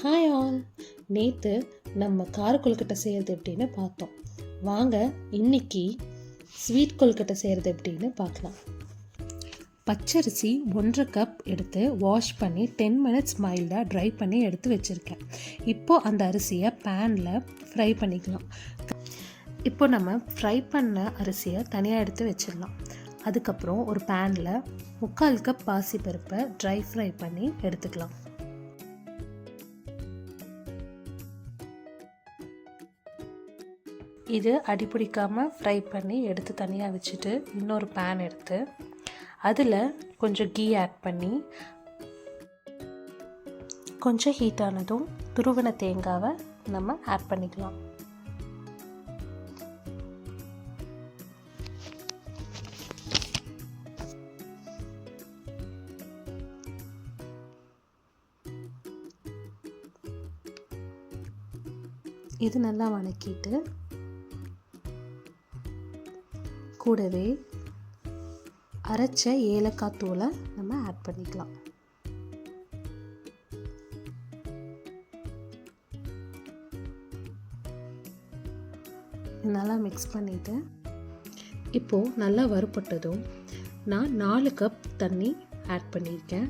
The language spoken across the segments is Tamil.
ஹாய் ஆல் நேற்று நம்ம கார கொழுக்கட்டை செய்கிறது எப்படின்னு பார்த்தோம். வாங்க இன்னைக்கு ஸ்வீட் கொழுக்கட்டை செய்கிறது எப்படின்னு பார்க்கலாம். பச்சரிசி ஒன்றரை கப் எடுத்து வாஷ் பண்ணி டென் மினிட்ஸ் மைல்டாக ட்ரை பண்ணி எடுத்து வச்சுருக்கேன். இப்போது அந்த அரிசியை பேனில் ஃப்ரை பண்ணிக்கலாம். இப்போ நம்ம ஃப்ரை பண்ண அரிசியை தனியாக எடுத்து வச்சிடலாம். அதுக்கப்புறம் ஒரு பேனில் முக்கால் கப் பாசிப்பருப்பை ட்ரை ஃப்ரை பண்ணி எடுத்துக்கலாம். இது அடிப்பிடிக்காமல் ஃப்ரை பண்ணி எடுத்து தனியாக வச்சுட்டு இன்னொரு பேன் எடுத்து அதில் கொஞ்சம் கீ ஆட் பண்ணி கொஞ்சம் ஹீட் ஆனதும் துருவன தேங்காவை நம்ம ஆட் பண்ணிக்கலாம். இது நல்லா வணக்கிட்டு கூடவே அரைச்ச ஏலக்காய் தூளை நம்ம ஆட் பண்ணிக்கலாம். நல்லா மிக்ஸ் பண்ணிவிட்டு இப்போது நல்லா வறுப்பட்டதும் நான் நாலு கப் தண்ணி ஆட் பண்ணியிருக்கேன்.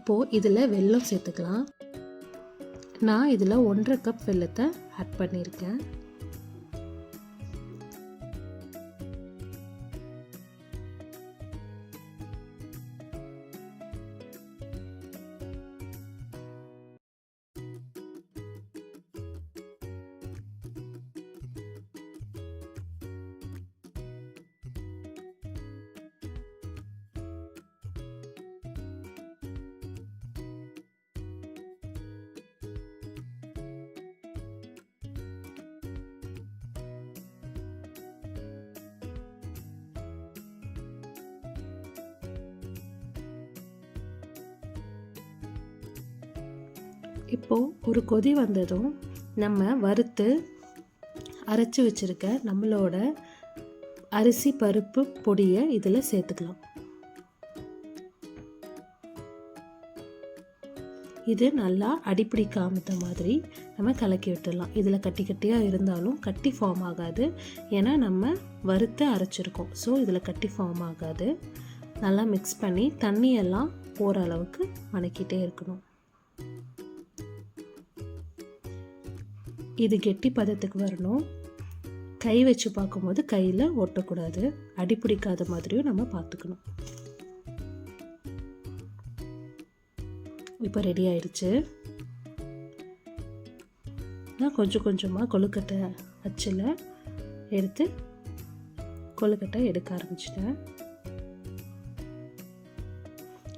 இப்போது இதில் வெல்லம் சேர்த்துக்கலாம். நான் இதில் ஒன்றரை கப் வெல்லத்தை ஆட் பண்ணியிருக்கேன். இப்போது ஒரு கொதி வந்ததும் நம்ம வறுத்து அரைச்சி வச்சுருக்க நம்மளோட அரிசி பருப்பு பொடியை இதில் சேர்த்துக்கலாம். இது நல்லா அடிப்பிடிக்காமத்த மாதிரி நம்ம கலக்கி விட்டுடலாம். இதில் கட்டி கட்டியாக இருந்தாலும் கட்டி ஃபார்ம் ஆகாது. ஏன்னா நம்ம வறுத்து அரைச்சிருக்கோம். ஸோ இதில் கட்டி ஃபார்ம் ஆகாது. நல்லா மிக்ஸ் பண்ணி தண்ணியெல்லாம் போகிற அளவுக்கு வணக்கிட்டே இருக்கணும். இது கெட்டி பதத்துக்கு வரணும். கை வச்சு பார்க்கும்போது கையில் ஒட்டக்கூடாது. அடிப்பிடிக்காத மாதிரியும் நம்ம பார்த்துக்கணும். இப்போ ரெடி ஆயிடுச்சு. நான் கொஞ்சம் கொஞ்சமாக கொழுக்கட்டை அச்சில் எடுத்து கொழுக்கட்டை எடுக்க ஆரம்பிச்சிட்டேன்.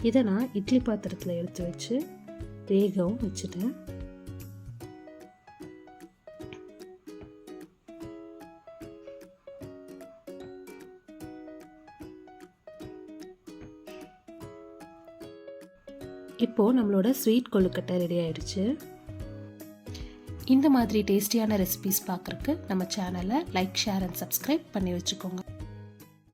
இதை நான் இட்லி பாத்திரத்தில் எடுத்து வச்சு வேகவும் வச்சுட்டேன். இப்போது நம்மளோட ஸ்வீட் கொழுக்கட்டை ரெடி ஆயிடுச்சு. இந்த மாதிரி டேஸ்டியான ரெசிபிஸ் பார்க்குறக்கு நம்ம சேனலை லைக் ஷேர் அண்ட் சப்ஸ்கிரைப் பண்ணி வச்சுக்கோங்க.